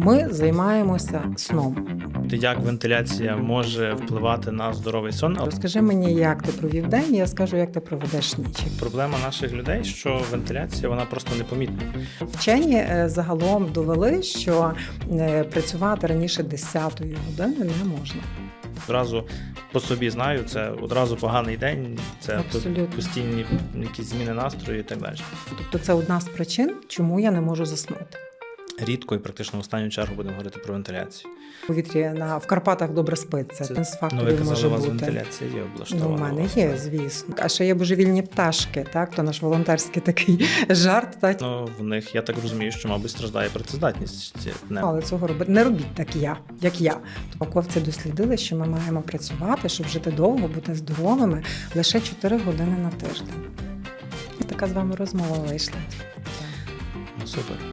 Ми займаємося сном. Як вентиляція може впливати на здоровий сон? Розкажи мені, як ти провів день, я скажу, як ти проведеш ніч. Проблема наших людей, що вентиляція вона просто непомітна. Вчені е, загалом довели, що е, працювати раніше 10-ї години не можна. Одразу по собі знаю, це одразу поганий день, це Абсолютно. постійні якісь зміни настрою і так далі. Тобто це одна з причин, чому я не можу заснути. Рідко і практично в останню чергу будемо говорити про вентиляцію. Повітря на в Карпатах добре спиться. Ну, факторів ви може у вас бути. вентиляція є Ну, у мене у є, звісно. А ще є божевільні пташки, так? То наш волонтерський такий жарт. Так? Ну, в них я так розумію, що, мабуть, страждає працездатність. Не. Але цього робити не робіть так я, як я. Науковці дослідили, що ми маємо працювати, щоб жити довго, бути здоровими лише 4 години на тиждень. Така з вами розмова вийшла. Ну, супер.